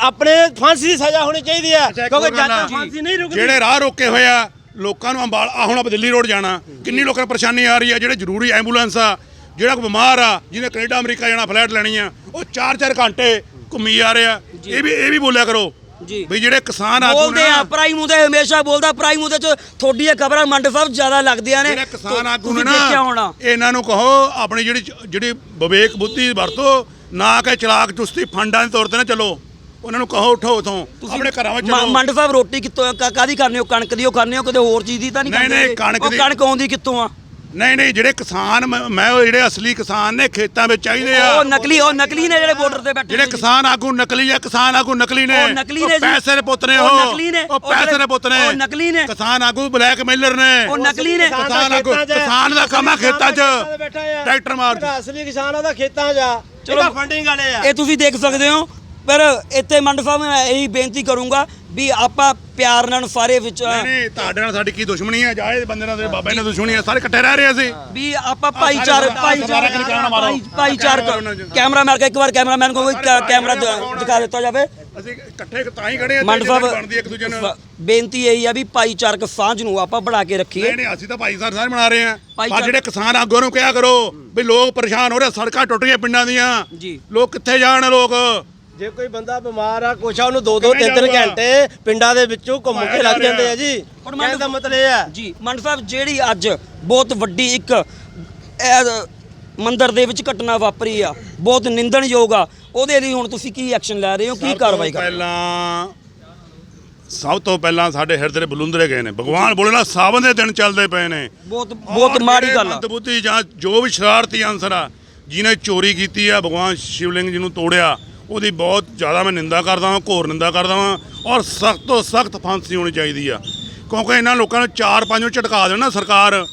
ਆਪਣੇ ਫਾਂਸੀ ਦੀ ਸਜ਼ਾ ਹੋਣੀ ਚਾਹੀਦੀ ਹੈ। ਕਿਉਂਕਿ ਜਦ ਤੱਕ ਫਾਂਸੀ ਨਹੀਂ ਰੁਕਦੀ ਜਿਹੜੇ ਰਾਹ ਰੋਕੇ ਹੋਏ ਆ ਲੋਕਾਂ ਨੂੰ ਅੰਬਾਲ ਆ ਹੁਣ ਆਪਾਂ ਦਿੱਲੀ ਰੋਡ ਜਾਣਾ। ਕਿੰਨੀ ਲੋਕਾਂ ਨੂੰ ਪਰੇਸ਼ਾਨੀ ਆ ਰਹੀ ਆ ਜਿਹੜੇ ਜ਼ਰੂਰੀ ਐਂਬੂਲੈਂਸ ਆ ਜਿਹੜਾ ਕੋਈ ਬਿਮਾਰ ਆ ਜਿਹਨੇ ਕੈਨੇਡਾ ਅਮਰੀਕਾ ਜਾਣਾ ਫਲਾਈਟ ਲੈਣੀ ਆ ਉਹ 4-4 ਘੰਟੇ ਘੁੰਮੀ ਆ ਰਿਹਾ ਇਹ ਵੀ ਇਹ ਵੀ ਬੋਲਿਆ ਕਰੋ ਜੀ। ਵੀ ਜਿਹੜੇ ਕਿਸਾਨ ਆਗੂ ਬੋਲਦੇ ਆ ਪ੍ਰਾਈਮ ਉਹਦੇ ਹਮੇਸ਼ਾ ਬੋਲਦਾ ਪ੍ਰਾਈਮ ਉਹਦੇ ਚ ਤੁਹਾਡੀਆਂ ਖਬਰਾਂ ਮੰਡ ਸਾਹਿਬ ਜ਼ਿਆਦਾ ਲੱਗਦੀਆਂ ਨੇ। ਜਿਹੜੇ ਕਿਸਾਨ ਆਗੂ ਨੇ ਨਾ ਇਹਨਾਂ ਨੂੰ ਕਹੋ ਆਪਣੀ ਜਿਹੜੀ ਜਿਹੜੀ ਵਿਵੇਕ ਬੁੱਧੀ ਵਰਤੋ ਨਾ ਕਿ ਚਲਾਕ ਚੁਸਤੀ ਫੰਡਾਂ ਦੇ ਤੌਰ ਤੇ ਨਾ ਚੱਲੋ। ਉਹਨਾਂ ਨੂੰ ਕਹੋ ਉਠੋ ਉਥੋਂ। ਆਪਣੇ ਘਰਾਂ ਵਿੱਚ ਚਲੋ ਮੰਡ ਸਾਹਿਬ ਰੋਟੀ ਕਿੱਥੋਂ ਕਾ- ਕਾਹਦੀ ਖਾਂਦੇ ਹੋ? ਕਣਕ ਦੀ ਉਹ ਖਾਂਦੇ ਹੋ? ਕਿਤੇ ਹੋਰ ਚੀਜ਼ ਦੀ ਤਾਂ ਨਹੀਂ ਨਹੀਂ, ਖਾਂਦੇ ਨਹੀਂ, ਕਣਕ ਉਹ ਦੀ- ਕਣਕ ਆਉਂਦੀ ਕਿੱਥੋਂ ਆ? ਨਹੀਂ ਨਹੀਂ ਜਿਹੜੇ ਕਿਸਾਨ ਮੈਂ ਮੈਂ ਉਹ ਜਿਹੜੇ ਅਸਲੀ ਕਿਸਾਨ ਨੇ ਖੇਤਾਂ ਵਿੱਚ ਚਾਹੀਦੇ ਆ। ਉਹ ਨਕਲੀ ਉਹ ਨਕਲੀ ਨੇ ਜਿਹੜੇ ਬਾਰਡਰ ਤੇ ਬੈਠੇ ਜਿਹੜੇ ਨੇ। ਜੀ। ਕਿਸਾਨ ਆਗੂ ਨਕਲੀ ਆ ਕਿਸਾਨ ਆਗੂ ਨਕਲੀ ਨੇ। ਉਹ ਨਕਲੀ ਨੇ ਜੀ। ਪੈਸੇ ਦੇ ਪੁੱਤ ਨੇ ਉਹ ਉਹ। ਨਕਲੀ ਨੇ। ਉਹ ਉਹ ਪੈਸੇ ਦੇ ਪੁੱਤ ਨੇ। ਉਹ ਨਕਲੀ ਨੇ। ਕਿਸਾਨ ਆਗੂ ਬਲੈਕਮੇਲਰ ਨੇ। ਉਹ ਨਕਲੀ ਨੇ। ਕਿਸਾਨ ਕਿਸਾਨ ਦਾ ਆਗੂ ਖੇਤਾਂ 'ਚ- ਕਿਸਾਨ ਦਾ ਕੰਮ ਆ ਖੇਤਾਂ 'ਚ। ਬੈਠਾ ਆ। ਟਰੈਕਟਰ ਮਾਰ ਜਿਹੜਾ ਅਸਲੀ ਕਿਸਾਨ ਉਹਦਾ ਖੇਤਾਂ 'ਚ ਆ। ਚਲੋ। ਫੰਡਿੰਗ ਵਾਲੇ ਆ। ਇਹ ਤੁਸੀਂ ਦੇਖ ਸਕਦੇ ਹੋ। ਪਰ ਇੱਥੇ ਮੰਡ ਸਾਹਿਬ ਮੈਂ ਇਹੀ ਬੇਨਤੀ ਕਰੂੰਗਾ ਵੀ ਆਪਾਂ ਪਿਆਰ ਨਾਲ ਸਾਰੇ ਵਿੱਚ ਨਹੀਂ ਤੁਹਾਡੇ ਨਾਲ ਸਾਡੀ ਕੀ ਦੁਸ਼ਮਣੀ ਹੈ? ਜਾਏ ਬੰਦੇ ਨਾਲ ਬਾਬੇ ਨਾਲ ਦੁਸ਼ਮਣੀ ਹੈ। ਸਾਰੇ ਇਕੱਠੇ ਰਹਿ ਰਹੇ ਅਸੀਂ। ਵੀ ਆਪਾਂ ਭਾਈਚਾਰ ਭਾਈਚਾਰ। ਭਾਈਚਾਰ ਕੈਮਰਾ ਮਾਰ। ਕੇ ਇੱਕ ਵਾਰ ਕੈਮਰਾਮੈਨ ਕੋਲ ਕੈਮਰਾ ਦਿਖਾ ਦਿੱਤਾ ਜਾਵੇ। ਅਸੀਂ ਇਕੱਠੇ ਤਾਂ ਹੀ ਖੜੇ ਮੰਡ ਸਾਹਿਬ ਬਣਦੀ ਇੱਕ ਦੂਜੇ ਨਾਲ। ਸ- ਬੇਨਤੀ ਇਹੀ ਆ ਵੀ ਭਾਈਚਾਰਕ ਸਾਂਝ ਨੂੰ ਆਪਾਂ ਬਣਾ ਕੇ ਰੱਖੀਏ। ਨਹੀਂ ਨਹੀਂ ਅਸੀਂ ਤਾਂ ਭਾਈ ਸਾਹਿਬ ਸਾਰੇ ਬਣਾ ਰਹੇ ਆ ਪਰ ਭਾਈਚਾਰਾ- ਜਿਹੜੇ ਕਿਸਾਨ ਆਗੂਆਂ ਨੂੰ ਕਿਹਾ ਕਰੋ ਵੀ ਲੋਕ ਪਰੇਸ਼ਾਨ ਹੋ ਰਹੇ ਸੜਕਾਂ ਟੁੱਟ ਰਹੀਆਂ ਪਿੰਡਾਂ ਦੀਆਂ। ਜੀ। ਲੋਕ ਕਿੱਥੇ ਜਾਣ ਲੋਕ? ਜੇ ਕੋਈ ਬੰਦਾ ਬਿਮਾਰ ਆ ਕੁਛ ਆ ਉਹਨੂੰ ਦੋ ਦੋ ਕਿਵੇਂ ਤਿੰਨ ਤਿੰਨ ਜਾਊਗਾ? ਘੰਟੇ ਪਿੰਡਾਂ ਦੇ ਵਿੱਚੋਂ ਘੁੰਮ ਕੇ ਲੱਗ ਜਾਂਦੇ। ਆ ਜੀ ਕਹਿਣ ਦਾ ਮਤਲਬ ਇਹ ਆ ਜੀ ਮੰਡ ਸਾਹਿਬ ਜਿਹੜੀ ਅੱਜ ਬਹੁਤ ਵੱਡੀ ਇੱਕ ਇਹ ਮੰਦਿਰ ਦੇ ਵਿੱਚ ਘਟਨਾ ਵਾਪਰੀ ਆ ਬਹੁਤ ਨਿੰਦਣਯੋਗ ਆ ਉਹਦੇ ਲਈ ਹੁਣ ਤੁਸੀਂ ਕੀ ਐਕਸ਼ਨ ਲੈ ਰਹੇ ਹੋ ਕੀ ਸਭ ਤੋਂ ਕਾਰਵਾਈ ਕਰ? ਪਹਿਲਾਂ ਸਭ ਤੋਂ ਪਹਿਲਾਂ ਸਾਡੇ ਹਿਰਦੇ ਦੇ ਬਲੁੰਦਰੇ ਗਏ ਨੇ ਭਗਵਾਨ ਬੋਲਣਾ ਸਾਵਨ ਦੇ ਦਿਨ ਚੱਲਦੇ ਪਏ ਨੇ ਬਹੁਤ ਬਹੁਤ ਮਾੜੀ ਗੱਲ ਆ ਜਾਂ ਜੋ ਵੀ ਸ਼ਰਾਰਤੀ ਅਨਸਰ ਆ ਜਿਹਨੇ ਚੋਰੀ ਕੀਤੀ ਆ ਭਗਵਾਨ ਸ਼ਿਵਲਿੰਗ ਜੀ ਨੂੰ ਤੋੜਿਆ ਉਹਦੀ ਬਹੁਤ ਜ਼ਿਆਦਾ ਮੈਂ ਨਿੰਦਾ ਕਰਦਾ ਹਾਂ ਘੋਰ ਨਿੰਦਾ ਕਰਦਾ ਹਾਂ ਔਰ ਸਖਤ ਤੋਂ ਸਖਤ ਫਾਂਸੀ ਹੋਣੀ ਚਾਹੀਦੀ ਆ। ਕਿਉਂਕਿ ਇਹਨਾਂ ਲੋਕਾਂ ਨੂੰ ਚਾਰ ਪੰਜ ਨੂੰ ਝਟਕਾ ਦੇਣਾ ਸਰਕਾਰ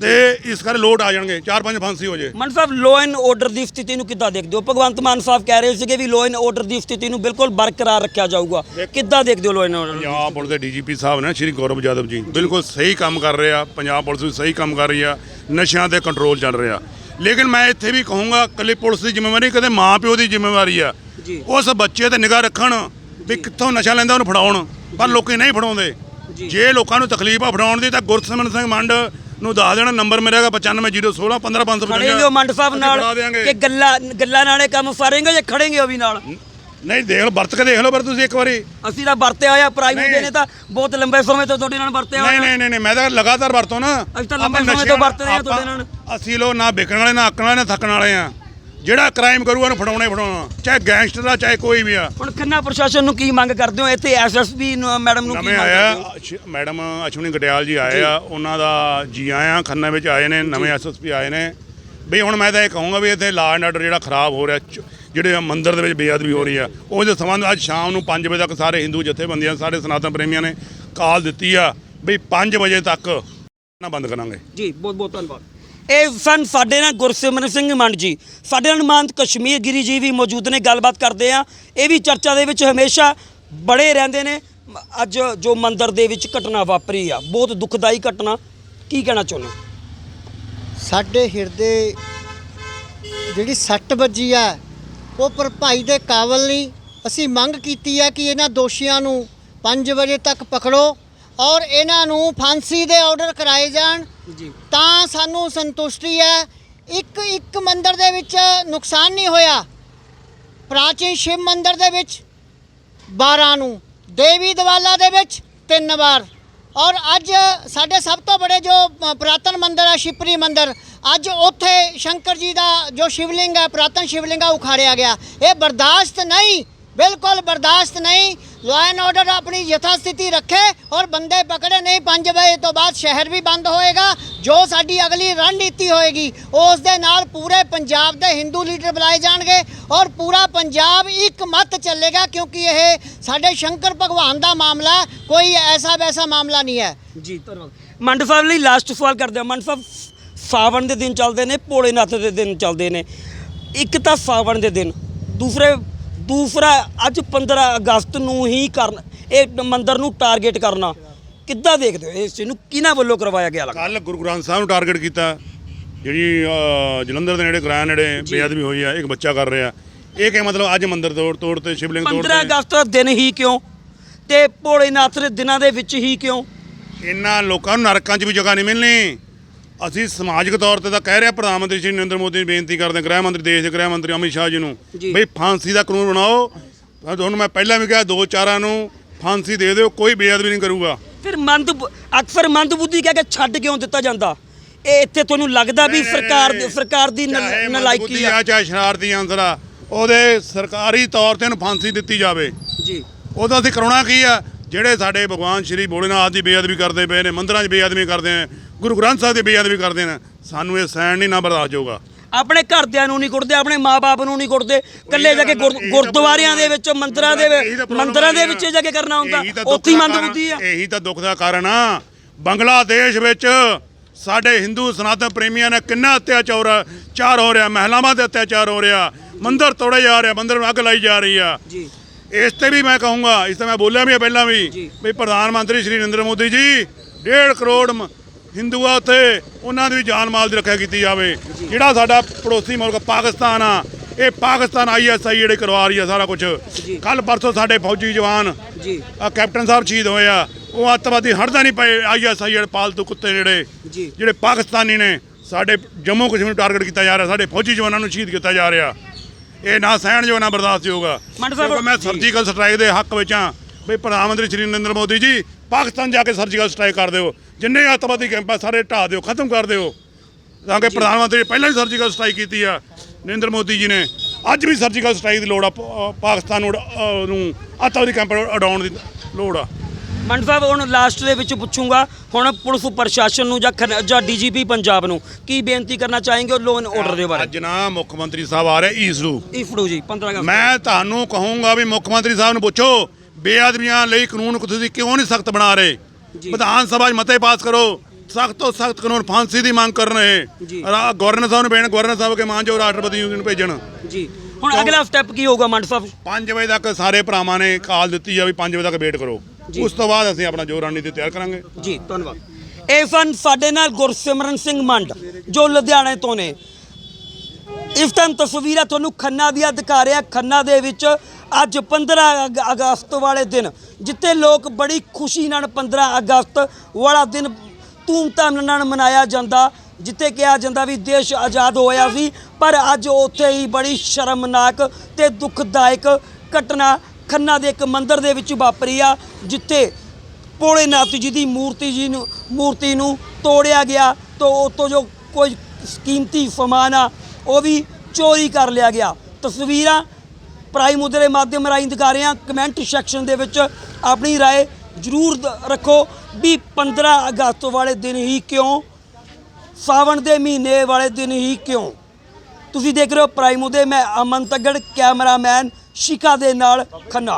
ਤੇ ਇਸ ਕਰਕੇ ਲੋਡ ਆ ਜਾਣਗੇ ਚਾਰ ਪੰਜ ਫਾਂਸੀ ਹੋ ਜੇ। ਮੰਡ ਸਾਹਿਬ ਲੋ ਐਂਡ ਆਰਡਰ ਦੀ ਸਥਿਤੀ ਨੂੰ ਕਿੱਦਾਂ ਦੇਖਦੇ ਹੋ? ਭਗਵੰਤ ਮਾਨ ਸਾਹਿਬ ਕਹਿ ਰਹੇ ਸੀਗੇ ਵੀ ਲੋ ਐਂਡ ਆਰਡਰ ਦੀ ਸਥਿਤੀ ਨੂੰ ਬਿਲਕੁਲ ਬਰਕਰਾਰ ਰੱਖਿਆ ਜਾਊਗਾ। ਕਿੱਦਾਂ ਦੇਖਦੇ ਹੋ law and order Punjab police ਦੇ ਡੀਜੀਪੀ ਸਾਹਿਬ ਨੇ ਸ਼੍ਰੀ ਗੌਰਵ ਯਾਦਵ ਜੀ ਬਿਲਕੁਲ ਸਹੀ ਕੰਮ ਕਰ ਰਹੇ ਆ ਪੰਜਾਬ ਪੁਲਿਸ ਵੀ ਸਹੀ ਕੰਮ ਕਰ ਰਹੀ ਆ ਨਸ਼ਿਆਂ ਤੇ ਕੰਟਰੋਲ ਚੱਲ ਰਿਹਾ। ਲੇਕਿਨ ਮੈਂ ਇੱਥੇ ਵੀ ਕਹੂੰਗਾ ਕੱਲੀ ਪੁਲਿਸ ਦੀ ਜ਼ਿੰਮੇਵਾਰੀ ਕਦੇ ਮਾਂ ਪਿਓ ਦੀ ਜ਼ਿੰਮੇਵਾਰੀ ਆ। ਜੀ। ਉਸ ਬੱਚੇ ਤੇ ਨਿਗਾਹ ਰੱਖਣ ਵੀ ਕਿੱਥੋਂ ਨਸ਼ਾ ਲੈਂਦਾ ਉਹਨੂੰ ਫੜਾਉਣ। ਪਰ ਲੋਕੀ ਨਹੀਂ ਫੜਾਉਂਦੇ। ਜੀ। ਲੋਕਾਂ ਨੂੰ ਤਕਲੀਫ ਆ ਫੜਾਉਣ ਦੀ ਤਾਂ ਗੁਰਸਿਮਰਨ ਸਿੰਘ ਮੰਡ ਨੂੰ ਦੱਸ ਦੇਣਾ ਨੰਬਰ ਮੇਰਾ ਹੈਗਾ 950161 15555 ਖੜੇਗੇ ਮੰਡ ਸਾਹਿਬ ਨਾਲ। ਕਿ ਗੱਲਾਂ ਗੱਲਾਂ ਨਾਲੇ ਕੰਮ ਫਾਰੇਂਗੇ ਜਾਂ ਖੜੇਗੇ ਉਹ ਵੀ ਨਾਲ? ਨਹੀਂ ਦੇਖ ਲਓ ਵਰਤ ਕੇ ਦੇਖ ਲਓ ਪਰ ਤੁਸੀਂ ਇੱਕ ਵਾਰੀ। ਅਸੀਂ ਤਾਂ ਵਰਤਿਆ ਹੋਇਆ ਪ੍ਰਾਈਵੇਟ। ਨੇ ਤਾਂ ਬਹੁਤ ਲੰਬੇ ਸਮੇਂ ਤੋਂ ਤੁਹਾਡੇ ਨਾਲ ਵਰਤਿਆ ਨਹੀਂ ਹੋਇਆ ਨਹੀਂ ਨਹੀਂ ਨਹੀਂ ਮੈਂ ਤਾਂ ਲਗਾਤਾਰ ਵਰਤੋਂ ਨਾ। ਅਸੀਂ ਤਾਂ ਲੰਬੇ ਸਮੇਂ ਤੋਂ ਵਰਤ ਰਹੇ ਹਾਂ ਤੁਹਾਡੇ ਨਾਲ। ਅਸੀਂ ਲੋ ਨਾ ਵਿਕਣ ਵਾਲੇ ਨਾ ਆਕਣ ਵਾਲੇ ਨਾ ਥੱਕਣ ਵਾਲੇ ਆ। ਜਿਹੜਾ ਕ੍ਰਾਈਮ ਕਰੂਗਾ ਉਹਨੂੰ ਫੜਾਉਣਾ ਹੀ ਫੜਾਉਣਾ। ਚਾਹੇ ਗੈਂਗਸਟਰ ਆ ਚਾਹੇ ਕੋਈ ਵੀ ਆ। ਹੁਣ ਖੰਨਾ ਪ੍ਰਸ਼ਾਸਨ ਨੂੰ ਕੀ ਮੰਗ ਕਰਦੇ ਹੋ? ਇੱਥੇ ਐਸਐਸਪੀ ਮੈਡਮ ਨੂੰ ਕੀ ਮੰਗ ਆਇਆ ਕਰਦੇ ਹੋ? ਮੈਡਮ ਅਸ਼ਵਨੀ ਗਟਿਆਲ ਜੀ ਆਏ ਆ ਉਹਨਾਂ ਦਾ ਜੀ ਆਇਆਂ ਖੰਨਾ ਵਿੱਚ ਆਏ ਨੇ ਨਵੇਂ ਐਸਐਸਪੀ ਆਏ ਨੇ। ਬਈ ਹੁਣ ਮੈਂ ਤਾਂ ਇਹ ਕਹੂੰਗਾ ਵੀ ਇੱਥੇ ਲਾ ਐਂਡ ਆਰਡਰ ਜਿਹੜਾ ਖਰਾਬ ਹੋ ਰਿਹਾ ਜਿਹੜੇ ਮੰਦਿਰ ਦੇ ਵਿੱਚ ਬੇਅਦਬੀ ਹੋ ਰਹੀ ਆ। ਉਹਦੇ ਸੰਬੰਧ ਅੱਜ ਸ਼ਾਮ ਨੂੰ 5 ਵਜੇ ਤੱਕ ਸਾਰੇ ਹਿੰਦੂ ਜਥੇਬੰਦੀਆਂ ਸਾਰੇ ਸਨਾਤਨ ਪ੍ਰੇਮੀਆਂ ਨੇ ਕਾਲ ਦਿੱਤੀ ਆ ਬਈ 5 ਵਜੇ ਤੱਕ ਨਾ ਬੰਦ ਕਰਾਂਗੇ। ਜੀ ਬਹੁਤ ਬਹੁਤ ਧੰਨਵਾਦ। ਇਹ ਸਨ ਸਾਡੇ ਨਾਲ ਗੁਰਸਿਮਰਨ ਸਿੰਘ ਮੰਡ ਜੀ। ਸਾਡੇ ਨਾਲ ਮਾਨਤ ਕਸ਼ਮੀਰ ਗਿਰੀ ਜੀ ਵੀ ਮੌਜੂਦ ਨੇ ਗੱਲਬਾਤ ਕਰਦੇ ਆ। ਇਹ ਵੀ ਚਰਚਾ ਦੇ ਵਿੱਚ ਹਮੇਸ਼ਾ ਬੜੇ ਰਹਿੰਦੇ ਨੇ। ਅੱਜ ਜੋ ਮੰਦਿਰ ਦੇ ਵਿੱਚ ਘਟਨਾ ਵਾਪਰੀ ਆ ਬਹੁਤ ਦੁਖਦਾਈ ਘਟਨਾ। ਕੀ ਕਹਿਣਾ ਚਾਹੁੰਦੇ? ਸਾਡੇ ਹਿਰਦੇ ਜਿਹੜੀ ਸੱਟ ਵੱਜੀ ਆ ਉਹ ਭਰਪਾਈ ਦੇ ਕਾਬਲ ਨਹੀਂ। ਅਸੀਂ ਮੰਗ ਕੀਤੀ ਹੈ ਕਿ ਇਹਨਾਂ ਦੋਸ਼ੀਆਂ ਨੂੰ 5 ਵਜੇ ਤੱਕ ਪਕੜੋ ਔਰ ਇਹਨਾਂ ਨੂੰ ਫਾਂਸੀ ਦੇ ਆਰਡਰ ਕਰਾਏ ਜਾਣ। ਜੀ। ਤਾਂ ਸਾਨੂੰ ਸੰਤੁਸ਼ਟੀ ਹੈ ਇੱਕ ਇੱਕ ਮੰਦਿਰ ਦੇ ਵਿੱਚ ਨੁਕਸਾਨ ਨਹੀਂ ਹੋਇਆ। ਪ੍ਰਾਚੀਨ ਸ਼ਿਵ ਮੰਦਿਰ ਦੇ ਵਿੱਚ 12 ਨੂੰ ਦੇਵੀ ਦਵਾਲਾ ਦੇ ਵਿੱਚ ਤਿੰਨ ਵਾਰ। ਔਰ ਅੱਜ ਸਾਡੇ ਸਭ ਤੋਂ ਬੜੇ ਜੋ ਅ, ਪੁਰਾਤਨ ਮੰਦਿਰ ਹੈ ਸ਼ਿਪਰੀ ਮੰਦਿਰ ਅੱਜ ਉੱਥੇ ਸ਼ੰਕਰ ਜੀ ਦਾ ਜੋ ਸ਼ਿਵਲਿੰਗ ਹੈ ਪੁਰਾਤਨ ਸ਼ਿਵਲਿੰਗ ਆ ਉਖਾੜਿਆ ਗਿਆ। ਇਹ ਬਰਦਾਸ਼ਤ ਨਹੀਂ ਬਿਲਕੁਲ ਬਰਦਾਸ਼ਤ ਨਹੀਂ। ਲਾਅ ਐਂਡ ਆਰਡਰ ਆਪਣੀ ਯਥਾ ਸਥਿਤੀ ਰੱਖੇ ਔਰ ਬੰਦੇ ਪਕੜੇ ਨਹੀਂ 5 ਵਜੇ ਤੋਂ ਬਾਅਦ ਸ਼ਹਿਰ ਵੀ ਬੰਦ ਹੋਏਗਾ, ਜੋ ਸਾਡੀ ਅਗਲੀ ਰਣਨੀਤੀ ਹੋਏਗੀ, ਉਸ ਦੇ ਨਾਲ ਪੂਰੇ ਪੰਜਾਬ ਦੇ ਹਿੰਦੂ ਲੀਡਰ ਬੁਲਾਏ ਜਾਣਗੇ ਔਰ ਪੂਰਾ ਪੰਜਾਬ ਇੱਕ ਮਤ ਚੱਲੇਗਾ ਕਿਉਂਕਿ ਇਹ ਸਾਡੇ ਸ਼ੰਕਰ ਭਗਵਾਨ ਦਾ ਮਾਮਲਾ ਕੋਈ ਐਸਾ ਵੈਸਾ ਮਾਮਲਾ ਨਹੀਂ ਹੈ। ਜੀ, ਧੰਨਵਾਦ। ਮੰਡ ਸਾਹਿਬ ਲਈ ਲਾਸਟ ਸਵਾਲ ਕਰਦੇ ਹਾਂ। ਮੰਡ ਸਾਹਿਬ ਸਾਵਣ ਦੇ ਦਿਨ ਚੱਲਦੇ ਨੇ, ਭੋਲੇਨਾਥ ਦੇ ਦਿਨ ਚੱਲਦੇ ਨੇ। ਇੱਕ ਤਾਂ ਸਾਵਣ ਦੇ ਦਿਨ, ਦੂਸਰੇ ਦੂਸਰਾ ਅੱਜ 15 ਅਗਸਤ ਨੂੰ ਹੀ ਕਰਨ ਇਹ ਮੰਦਿਰ ਨੂੰ ਟਾਰਗੇਟ ਕਰਨਾ। ਕਿੱਦਾਂ ਦੇਖਦੇ ਹੋ ਇਸ ਚੀਜ਼ ਨੂੰ? ਕਿਹਨਾਂ ਵੱਲੋਂ ਕਰਵਾਇਆ ਗਿਆ ਲੱਗਦਾ? ਕੱਲ ਗੁਰੂ ਗ੍ਰੰਥ ਸਾਹਿਬ ਨੂੰ ਟਾਰਗੇਟ ਕੀਤਾ। ਜਿਹੜੀ ਜਲੰਧਰ ਦੇ ਨੇੜੇ ਕਿਰਾਇਆ ਨੇੜੇ ਬੇਅਦਬੀ ਹੋਈ ਆ ਇੱਕ ਬੱਚਾ ਕਰ ਰਿਹਾ। ਇਹ ਕੀ ਮਤਲਬ ਅੱਜ ਮੰਦਿਰ ਤੋੜ ਤੋੜ ਤੇ ਸ਼ਿਵਲਿੰਗ ਤੋੜ 15 ਅਗਸਤ ਦਾ ਦਿਨ ਹੀ ਕਿਉਂ? ਤੇ ਭੋਲੇਨਾਥ ਦੇ ਦਿਨਾਂ ਦੇ ਵਿੱਚ ਹੀ ਕਿਉਂ? ਇਹਨਾਂ ਲੋਕਾਂ ਨੂੰ ਨਰਕਾਂ 'ਚ ਵੀ ਜਗ੍ਹਾ ਨਹੀਂ ਮਿਲਣੀ। ਅਸੀਂ ਸਮਾਜਿਕ ਤੌਰ ਤੇ ਤਾਂ ਕਹਿ ਰਿਹਾ ਪ੍ਰਧਾਨ ਮੰਤਰੀ ਸ਼੍ਰੀ ਨਰਿੰਦਰ ਮੋਦੀ ਨੂੰ ਬੇਨਤੀ ਕਰਦੇ ਹਾਂ, ਗ੍ਰਹਿ ਮੰਤਰੀ ਦੇਸ਼ ਦੇ ਗ੍ਰਹਿ ਮੰਤਰੀ ਅਮਿਤ ਸ਼ਾਹ ਜੀ ਨੂੰ। ਬਈ ਫਾਂਸੀ ਦਾ ਕਾਨੂੰਨ ਬਣਾਓ। ਮੈਂ ਤੁਹਾਨੂੰ ਮੈਂ ਪਹਿਲਾਂ ਵੀ ਕਿਹਾ ਦੋ ਚਾਰਾਂ ਨੂੰ ਫਾਂਸੀ ਦੇ ਦਿਓ ਕੋਈ ਬੇਅਦਬੀ ਨਹੀਂ ਕਰੂਗਾ। ਫਿਰ ਮੰਦ ਅਕਸਰ ਮੰਦਬੁੱਧੀ ਕਹਿ ਕੇ ਛੱਡ ਕਿਉਂ ਦਿੱਤਾ ਜਾਂਦਾ? ਇਹ ਇੱਥੇ ਤੁਹਾਨੂੰ ਲੱਗਦਾ ਵੀ ਸਰਕਾਰ ਦੀ ਸਰਕਾਰ ਦੀ ਨਲ- ਚਾਹੇ ਨਲਾਇਕੀ ਆ। ਆ ਚਾਹੇ ਸ਼ਰਾਰਤੀ ਅੰਸਰ ਆ ਉਹਦੇ ਸਰਕਾਰੀ ਤੌਰ ਤੇ ਇਹਨੂੰ ਫਾਂਸੀ ਦਿੱਤੀ ਜਾਵੇ। ਜੀ। ਉਹਦਾ ਅਸੀਂ ਕਰਾਉਣਾ ਕੀ ਆ? ਜਿਹੜੇ ਸਾਡੇ ਭਗਵਾਨ ਸ਼੍ਰੀ ਭੋਲੇਨਾਥ ਦੀ ਬੇਅਦਬੀ ਕਰਦੇ ਪਏ ਨੇ ਮੰਦਿਰਾਂ 'ਚ ਬੇਅਦਬੀ ਕਰਦੇ ਨੇ ਗੁਰੂ ਗ੍ਰੰਥ ਸਾਹਿਬ ਦੀ ਬੇਅਦਬੀ ਕਰਦੇ ਨੇ ਸਾਨੂੰ ਇਹ ਸਹਿਣ ਨਹੀਂ ਨਾ ਬਰਦਾਸ਼ਤ ਹੋਊਗਾ ਆਪਣੇ ਘਰਦਿਆਂ ਨੂੰ ਨਹੀਂ ਕੁੱਟਦੇ ਆਪਣੇ ਮਾਪੇ ਨੂੰ ਨਹੀਂ ਕੁੱਟਦੇ। ਇਕੱਲੇ ਜਾ ਕੇ ਗੁਰਦੁਆਰਿਆਂ ਦੇ ਵਿੱਚ ਮੰਦਿਰਾਂ ਦੇ ਮੰਦਿਰਾਂ ਦੇ। ਵਿੱਚ ਜਾ ਕੇ ਕਰਨਾ ਹੁੰਦਾ। ਉੱਥੇ ਹੀ ਦਾ ਮੰਦਬੁੱਧੀ ਆ। ਇਹੀ ਤਾਂ ਦੁੱਖ ਦਾ ਕਾਰਨ ਆ। ਬੰਗਲਾਦੇਸ਼ ਵਿੱਚ ਸਾਡੇ ਹਿੰਦੂ ਸਨਾਤਨ ਪ੍ਰੇਮੀਆਂ ਨੇ ਕਿੰਨਾ ਅਤਿਆਚਾਰ ਚਾਰ ਹੋ ਰਿਹਾ ਮਹਿਲਾਵਾਂ ਤੇ ਅਤਿਆਚਾਰ ਹੋ ਰਿਹਾ। ਮੰਦਿਰ ਤੋੜੇ ਜਾ ਰਿਹਾ ਮੰਦਿਰ ਨੂੰ ਅੱਗ ਲਾਈ ਜਾ ਰਹੀ ਆ। ਜੀ। ਇਸ ਤੇ ਵੀ ਮੈਂ ਕਹੂੰਗਾ ਇਸ ਤੇ ਮੈਂ ਬੋਲਿਆ ਵੀ ਪਹਿਲਾਂ ਵੀ। ਵੀ ਪ੍ਰਧਾਨ ਮੰਤਰੀ ਸ਼੍ਰੀ ਨਰਿੰਦਰ ਮੋਦੀ ਜੀ 1.5 ਕਰੋੜ ਹਿੰਦੂ ਆ ਉੱਥੇ ਉਹਨਾਂ ਦੀ ਵੀ ਜਾਨ ਮਾਲ ਦੀ ਰੱਖਿਆ ਕੀਤੀ ਜਾਵੇ ਜਿਹੜਾ ਸਾਡਾ ਪੜੋਸੀ ਮੁਲਕ ਪਾਕਿਸਤਾਨ ਆ ਇਹ ਪਾਕਿਸਤਾਨ ਆਈਐਸਆਈ ਜਿਹੜੇ ਕਰਵਾ ਰਹੀ ਆ ਸਾਰਾ ਕੁਝ। ਕੱਲ ਪਰਸੋਂ ਸਾਡੇ ਫੌਜੀ ਜਵਾਨ ਜੀ ਆ ਕੈਪਟਨ ਸਾਹਿਬ ਸ਼ਹੀਦ ਹੋਏ ਆ ਉਹ ਅੱਤਵਾਦੀ ਹਟਦਾ ਨਹੀਂ ਪਏ ਆਈਐਸਆਈ ਜਿਹੜੇ ਪਾਲਤੂ ਕੁੱਤੇ ਜਿਹੜੇ। ਜਿਹੜੇ ਪਾਕਿਸਤਾਨੀ ਨੇ ਸਾਡੇ ਜੰਮੂ ਕਸ਼ਮੀਰ ਨੂੰ ਟਾਰਗੇਟ ਕੀਤਾ ਜਾ ਰਿਹਾ ਸਾਡੇ ਫੌਜੀ ਜਵਾਨਾਂ ਨੂੰ ਸ਼ਹੀਦ ਕੀਤਾ ਜਾ ਰਿਹਾ ਇਹ ਨਾ ਸਹਿਣ ਜੋ ਨਾ ਬਰਦਾਸ਼ਤ ਹੋਊਗਾ ਮੰਡ ਸਾਹਿਬ- ਕਿਉਂਕਿ ਮੈਂ। ਸਰਜੀਕਲ ਸਟ੍ਰਾਈਕ ਦੇ ਹੱਕ ਵਿੱਚ ਹਾਂ ਵੀ ਪ੍ਰਧਾਨ ਮੰਤਰੀ ਸ਼੍ਰੀ ਨਰਿੰਦਰ ਮੋਦੀ ਜੀ ਪਾਕਿਸਤਾਨ ਜਾ ਕੇ ਸਰਜੀਕਲ ਸਟ੍ਰਾਈਕ ਕਰ ਦਿਓ। ਜਿੰਨੇ ਅੱਤਵਾਦੀ ਕੈਂਪ ਆ ਸਾਰੇ ਢਾਹ ਦਿਓ ਖਤਮ ਕਰ ਦਿਓ। ਤਾਂ ਕਿ ਪ੍ਰਧਾਨ ਮੰਤਰੀ ਨੇ ਪਹਿਲਾਂ ਹੀ ਸਰਜੀਕਲ ਸਟ੍ਰਾਈਕ ਕੀਤੀ ਆ ਨਰਿੰਦਰ ਮੋਦੀ ਜੀ ਨੇ। ਅੱਜ ਵੀ ਸਰਜੀਕਲ ਸਟ੍ਰਾਈਕ ਦੀ ਲੋੜ ਆ ਪਾਕਿਸਤਾਨ ਨੂੰ ਅੱਤਵਾਦੀ ਕੈਂਪ ਉਡਾਉਣ ਦੀ ਲੋੜ ਆ। ਮੰਡ ਸਾਹਿਬ ਹੁਣ ਲਾਸਟ ਦੇ ਵਿੱਚ ਪੁੱਛੂੰਗਾ ਹੁਣ ਪੁਲਿਸ ਪ੍ਰਸ਼ਾਸਨ ਨੂੰ ਜਾਂ ਜਾਂ ਡੀਜੀਪੀ ਪੰਜਾਬ ਨੂੰ ਕੀ ਬੇਨਤੀ ਕਰਨਾ ਚਾहेंगे ਲੋਨ ਆਰਡਰ ਦੇ ਬਾਰੇ? ਅੱਜ ਨਾ ਮੁੱਖ ਮੰਤਰੀ ਸਾਹਿਬ ਆ ਰਹੇ ਈਸਰੂ ਇਫੜੂ ਜੀ 15 ਅਗਸਤ। ਮੈਂ ਤੁਹਾਨੂੰ ਕਹੂੰਗਾ ਵੀ ਮੁੱਖ ਮੰਤਰੀ ਸਾਹਿਬ ਨੂੰ ਪੁੱਛੋ ਬੇਅਦਬੀਆਂ ਲਈ ਕਾਨੂੰਨ ਤੁਸੀਂ ਕਿਉਂ ਨਹੀਂ ਸਖਤ ਬਣਾ ਰਹੇ। ਵਿਧਾਨ ਸਭਾ 'ਚ ਮਤੇ ਪਾਸ ਕਰੋ। ਸਖਤ ਤੋਂ ਸਖਤ ਕਾਨੂੰਨ ਫਾਂਸੀ ਦੀ ਮੰਗ ਕਰ ਰਹੇ ਗਵਰਨਰ ਸਾਹਿਬ ਨੂੰ ਬੇਨ ਗਵਰਨਰ ਸਾਹਿਬ ਕੇ ਮਾਨ ਜੋ ਰਾਸ਼ਟਰਪਤੀ ਨੂੰ ਭੇਜਣ। ਜੀ। ਹੁਣ ਅਗਲਾ ਸਟੈਪ ਕੀ ਹੋਊਗਾ ਮੰਡ ਸਾਹਿਬ? 5 ਵਜੇ ਤੱਕ ਸਾਰੇ ਭਰਾਵਾਂ ਨੇ ਕਾਲ ਦਿੱਤੀ ਆ ਵੀ 5 ਵਜੇ ਤੱਕ ਵੇਟ ਕਰੋ। ਉਸ ਤੋਂ ਬਾਅਦ ਅਸੀਂ ਆਪਣਾ ਜੋ ਰਣਨੀਤੀ ਤਿਆਰ ਕਰਾਂਗੇ। ਜੀ ਧੰਨਵਾਦ। ਇਹ ਸਨ ਸਾਡੇ ਨਾਲ ਗੁਰਸਿਮਰਨ ਸਿੰਘ ਮੰਡ ਜੋ ਲੁਧਿਆਣੇ ਤੋਂ ਨੇ। ਇਸ ਟਾਈਮ ਤਸਵੀਰਾਂ ਤੁਹਾਨੂੰ ਖੰਨਾ ਦੀਆਂ ਦਿਖਾ ਰਿਹਾ, ਖੰਨਾ ਦੇ ਵਿੱਚ ਅੱਜ 15 ਅਗ- ਅਗਸਤ ਵਾਲੇ ਦਿਨ, ਜਿੱਥੇ ਲੋਕ ਬੜੀ ਖੁਸ਼ੀ ਨਾਲ 15 ਅਗਸਤ ਵਾਲਾ ਦਿਨ ਧੂਮਧਾਮ ਨਾਲ ਮਨਾਇਆ ਜਾਂਦਾ, ਜਿੱਥੇ ਕਿਹਾ ਜਾਂਦਾ ਵੀ ਦੇਸ਼ ਆਜ਼ਾਦ ਹੋਇਆ ਸੀ, ਪਰ ਅੱਜ ਉੱਥੇ ਹੀ ਬੜੀ ਸ਼ਰਮਨਾਕ ਤੇ ਦੁਖਦਾਇਕ ਘਟਨਾ ਖੰਨਾ ਦੇ ਇੱਕ ਮੰਦਿਰ ਦੇ ਵਿੱਚ ਵਾਪਰੀ ਆ, ਜਿੱਥੇ ਭੋਲੇਨਾਥ ਜੀ ਦੀ ਮੂਰਤੀ ਜੀ ਨੂੰ, ਮੂਰਤੀ ਨੂੰ ਤੋੜਿਆ ਗਿਆ, ਤੋਂ ਉਤੋਂ ਜੋ ਕੋਈ ਕੀਮਤੀ ਸਮਾਨ ਆ ਉਹ ਵੀ ਚੋਰੀ ਕਰ ਲਿਆ ਗਿਆ ਤਸਵੀਰਾਂ ਪ੍ਰਾਈਮ ਮੁੱਦੇ ਦੇ ਮਾਧਿਅਮ ਰਾਹੀਂ ਦਿਖਾ ਰਹੇ ਹਾਂ ਕਮੈਂਟ ਸੈਕਸ਼ਨ ਦੇ ਵਿੱਚ ਆਪਣੀ رائے ਜ਼ਰੂਰ ਦ- ਰੱਖੋ ਵੀ 15 ਅਗਸਤ ਵਾਲੇ ਦਿਨ ਹੀ ਕਿਉਂ ਸਾਵਣ ਦੇ ਮਹੀਨੇ ਵਾਲੇ ਦਿਨ ਹੀ ਕਿਉਂ ਤੁਸੀਂ ਦੇਖ ਰਹੇ ਹੋ ਪ੍ਰਾਈਮ ਮੁੱਦੇ ਮੈਂ ਅਮਨ ਤੱਗੜ ਕੈਮਰਾਮੈਨ ਸ਼ਿਖਾ ਦੇ ਨਾਲ ਖੰਨਾ